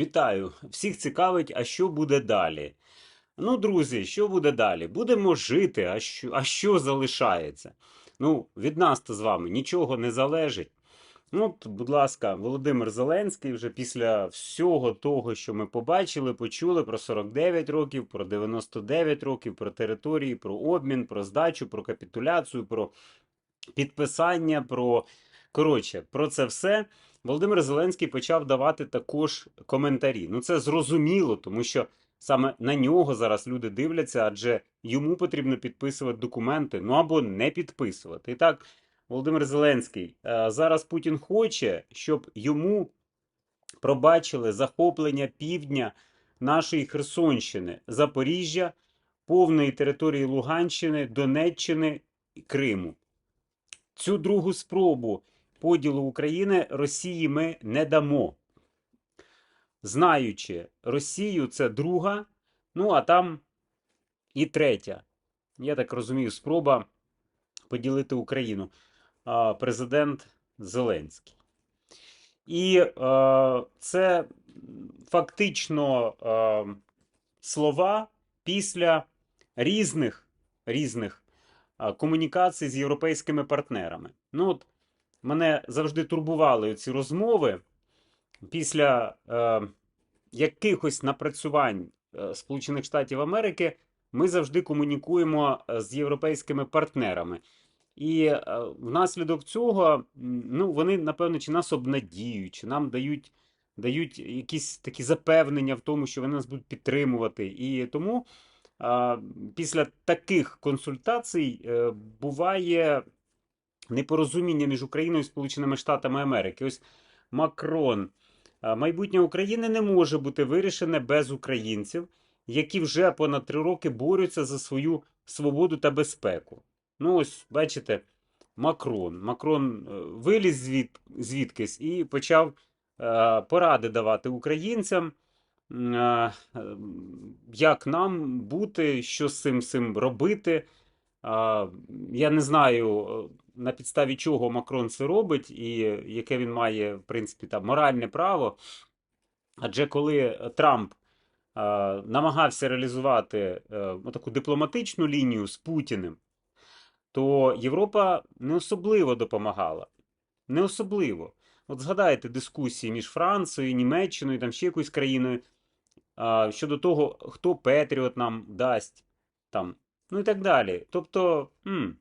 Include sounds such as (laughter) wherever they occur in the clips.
Вітаю! Всіх цікавить, а що буде далі? Ну, друзі, що буде далі? Будемо жити, а що, а що залишається? Ну, від нас то з вами нічого не залежить. Ну, будь ласка, Володимир Зеленський вже після всього того, що ми побачили, почули про 49 років, про 99 років, про території, про обмін, про здачу, про капітуляцію, про підписання, про коротше, про це все. Володимир Зеленський почав давати також коментарі. Ну, це зрозуміло, тому що саме на нього зараз люди дивляться, адже йому потрібно підписувати документи, ну або не підписувати. І так, Володимир Зеленський, е, зараз Путін хоче, щоб йому пробачили захоплення півдня нашої Херсонщини, Запоріжжя, повної території Луганщини, Донеччини і Криму. Цю другу спробу поділу України Росії ми не дамо. Знаючи Росію, це друга, ну а там і третя. Я так розумію, спроба поділити Україну. Президент Зеленський. І е, це фактично е, слова після різних, різних комунікацій з європейськими партнерами. Ну, от мене завжди турбували ці розмови після е, якихось напрацювань е, Сполучених Штатів Америки. Ми завжди комунікуємо е, з європейськими партнерами. І е, внаслідок цього, ну, вони, напевно, чи нас обнадіють, чи нам дають, дають якісь такі запевнення в тому, що вони нас будуть підтримувати. І тому е, після таких консультацій буває непорозуміння між Україною і Сполученими Штатами Америки. Ось Макрон. Майбутнє України не може бути вирішене без українців, які вже понад три роки борються за свою свободу та безпеку. Ну, ось, бачите, Макрон. Макрон е, виліз звід, звідкись і почав е, поради давати українцям, е, е, як нам бути, що з цим, цим робити. А, Я не знаю, е, на підставі чого Макрон це робить, і яке він має, в принципі, там моральне право. Адже коли Трамп е, намагався реалізувати е, таку дипломатичну лінію з Путіним, то Європа не особливо допомагала. Не особливо. От згадайте дискусії між Францією, Німеччиною, там ще якоюсь країною а, щодо того, хто Петріот нам дасть, там, ну і так далі. Тобто, м,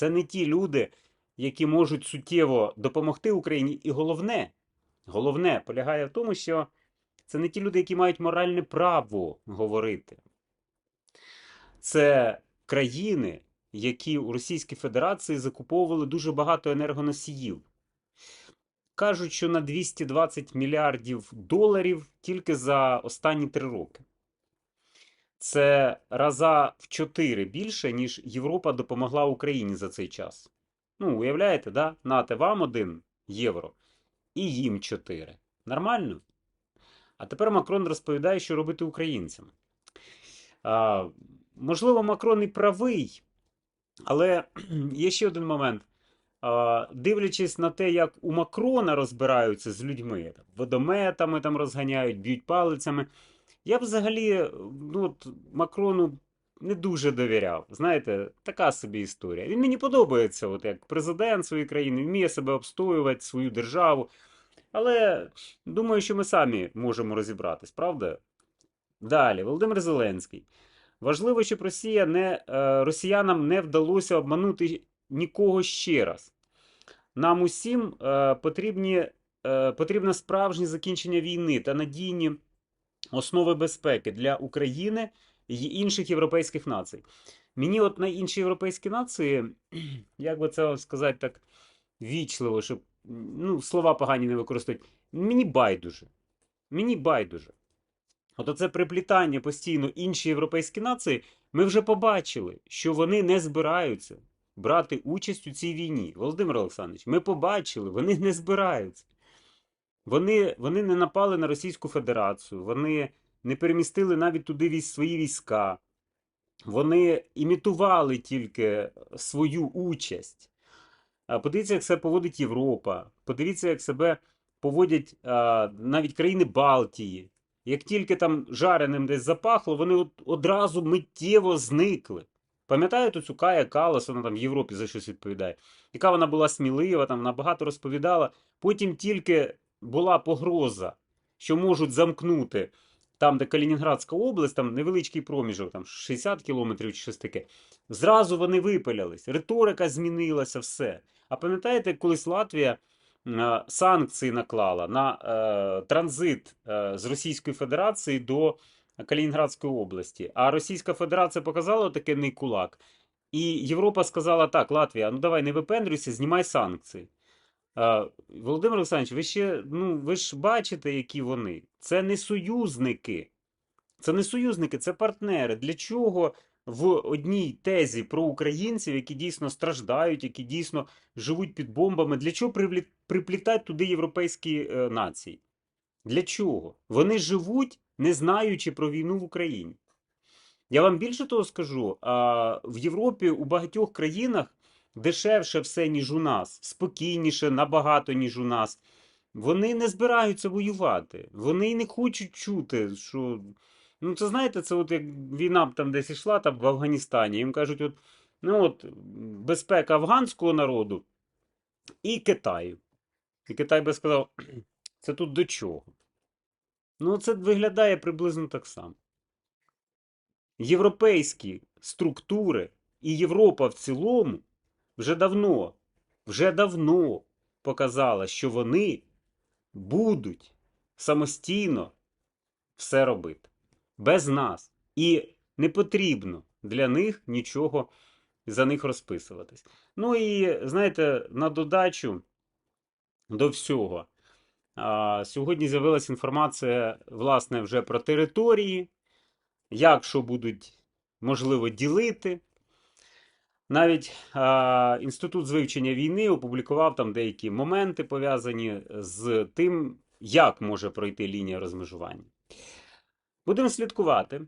це не ті люди, які можуть суттєво допомогти Україні. І головне, головне полягає в тому, що це не ті люди, які мають моральне право говорити. Це країни, які у Російській Федерації закуповували дуже багато енергоносіїв. Кажуть, що на 220 мільярдів доларів тільки за останні три роки. Це раза в 4 більше, ніж Європа допомогла Україні за цей час. Ну, уявляєте, да? Нате вам 1 євро і їм 4. Нормально? А тепер Макрон розповідає, що робити українцям. А, можливо, Макрон і правий, але (clears throat) є ще один момент. А, дивлячись на те, як у Макрона розбираються з людьми, там, водометами там розганяють, б'ють палицями. Я б взагалі ну, от, Макрону не дуже довіряв. Знаєте, така собі історія. Він мені подобається, от як президент своєї країни, вміє себе обстоювати, свою державу. Але думаю, що ми самі можемо розібратись, правда? Далі, Володимир Зеленський. Важливо, щоб Росія не, е, росіянам не вдалося обманути нікого ще раз. Нам усім е, потрібні, е, потрібне справжнє закінчення війни та надійні основи безпеки для України і інших європейських націй. Мені, от на інші європейські нації, (clears throat) як би це сказати так вічливо, щоб ну, слова погані не використовувати, мені байдуже. Мені байдуже. От оце приплітання постійно інші європейські нації, ми вже побачили, що вони не збираються брати участь у цій війні. Володимир Олександрович, ми побачили, вони не збираються. Вони, вони не напали на Російську Федерацію, вони не перемістили навіть туди свої війська. Вони імітували тільки свою участь. Подивіться, як себе поводить Європа. Подивіться, як себе поводять навіть країни Балтії. Як тільки там жареним десь запахло, вони одразу миттєво зникли. Пам'ятаєте цю Кая Калас, вона там в Європі за щось відповідає, яка вона була смілива, там вона багато розповідала. Потім тільки була погроза, що можуть замкнути там, де Калінінградська область, там невеличкий проміжок, там 60 кілометрів чи щось таке. Зразу вони випалялись, риторика змінилася, все. А пам'ятаєте, колись Латвія е, санкції наклала на е, транзит е, з Російської Федерації до Калінінградської області. А Російська Федерація показала такий кулак. І Європа сказала: так, Латвія, ну давай не випендрюйся, знімай санкції. Володимир Олександрович, ви ще ну, ви ж бачите, які вони. Це не союзники. Це не союзники, це партнери. Для чого в одній тезі про українців, які дійсно страждають, які дійсно живуть під бомбами, для чого приплітати туди європейські е, нації? Для чого? Вони живуть, не знаючи про війну в Україні. Я вам більше того скажу: а, в Європі у багатьох країнах дешевше все, ніж у нас, спокійніше набагато, ніж у нас. Вони не збираються воювати. Вони не хочуть чути, що. Ну, це знаєте, це от як війна там десь йшла там в Афганістані. Їм кажуть, от, ну от безпека афганського народу і Китаю. І Китай би сказав, це тут до чого? Ну, це виглядає приблизно так само. Європейські структури і Європа в цілому вже давно, вже давно показала, що вони будуть самостійно все робити. Без нас. І не потрібно для них нічого за них розписуватись. Ну і знаєте, на додачу до всього. Сьогодні з'явилася інформація, власне, вже про території, як що будуть можливо ділити. Навіть а, Інститут з вивчення війни опублікував там деякі моменти, пов'язані з тим, як може пройти лінія розмежування. Будемо слідкувати.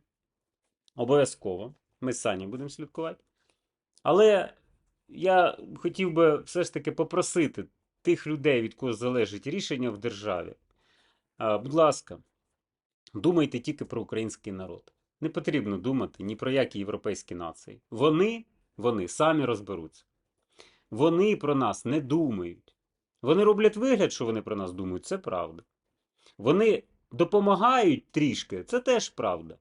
Обов'язково. Ми самі будемо слідкувати. Але я хотів би все ж таки попросити тих людей, від кого залежить рішення в державі. а, Будь ласка, думайте тільки про український народ. Не потрібно думати ні про які європейські нації. Вони, вони самі розберуться. Вони про нас не думають. Вони роблять вигляд, що вони про нас думають, це правда. Вони допомагають трішки, це теж правда.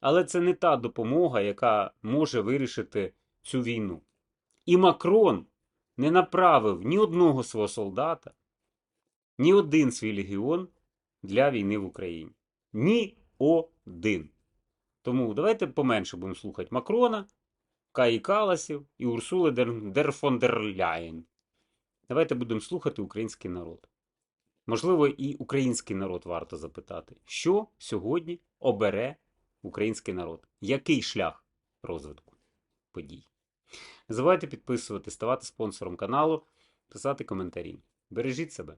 Але це не та допомога, яка може вирішити цю війну. І Макрон не направив ні одного свого солдата, ні один свій легіон для війни в Україні. Ні один. Тому давайте поменше будемо слухати Макрона, Каї Каласів і Урсули дер, дер фон дер Ляєн. Давайте будемо слухати український народ. Можливо, і український народ варто запитати, що сьогодні обере український народ? Який шлях розвитку подій? Не забувайте підписувати, ставати спонсором каналу, писати коментарі. Бережіть себе.